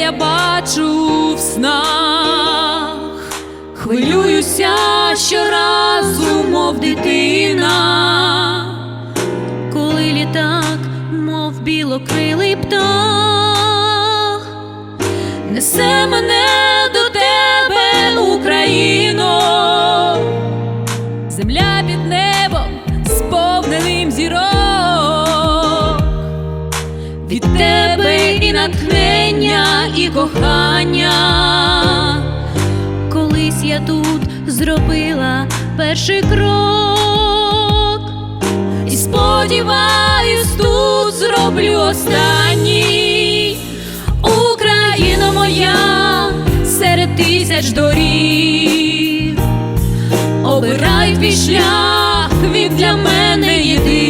я бачу в снах, хвилююся щоразу, мов дитина, коли літак, мов білокрилий птах, несе мене до тебе, Україно, земля під небом, сповненим зірок, від тебе і натхнення, і кохання. Колись я тут зробила перший крок, і сподіваюсь, тут зроблю останній. Україна моя серед тисяч доріг. Обирай твій шлях, він для мене єдиний.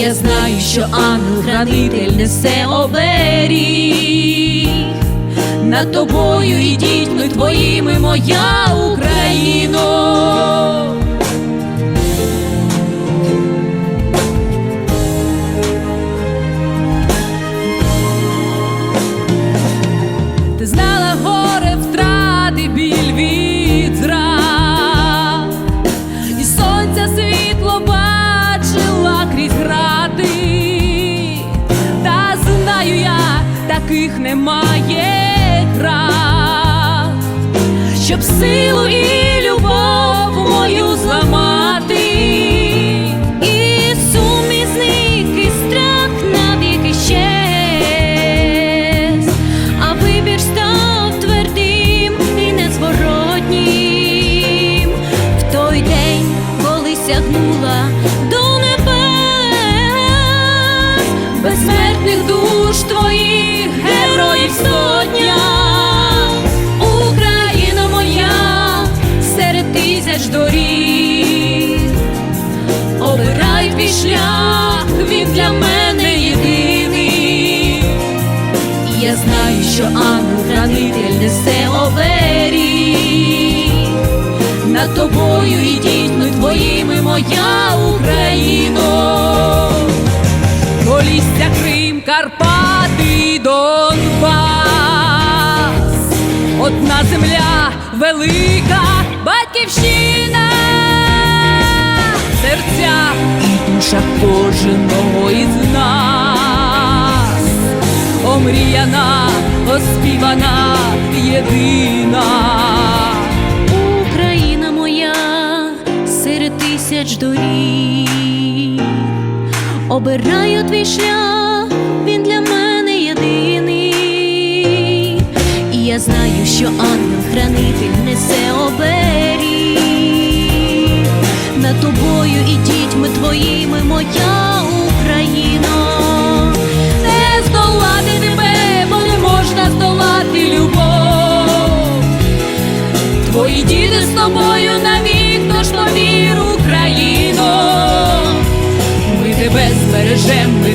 Я знаю, що ангел-хранитель несе оберіг. Над тобою і дітьми твоїми, моя Україно. Таких немає град, щоб силу і любов мою зламати, і сум страх навіки щез, а вибір твердим і незворотнім. В той день, коли сягнула безсмертних душ твоїх героїв сотня, Україна моя серед тисяч доріг. Обирай твій шлях, він для мене єдиний. Я знаю, що ангел-хранитель несе оберіг. Над тобою і дітьми твоїми, моя Україно. Полісся Крим, Карпати, Донбас, одна земля велика батьківщина, в серцях і душах кожного із нас, омріяна, оспівана, єдина. Україна моя серед тисяч доріг. Обираю твій шлях, він для мене єдиний. І я знаю, що ангел-хранитель несе оберіг. Над тобою і дітьми твоїми, моя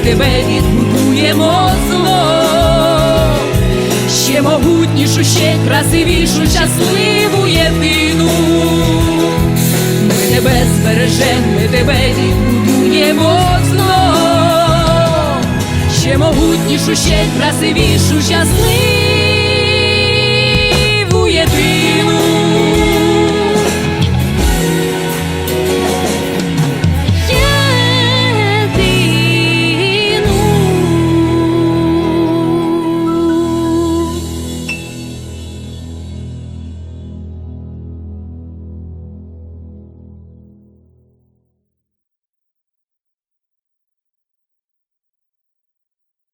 тебе відбудуємо зло, Ще могутнішу, ще красивішу, щасливу єдину. Ми тебе збережем, ми тебе відбудуємо зло, Ще могутнішу, ще красивішу, щасливу.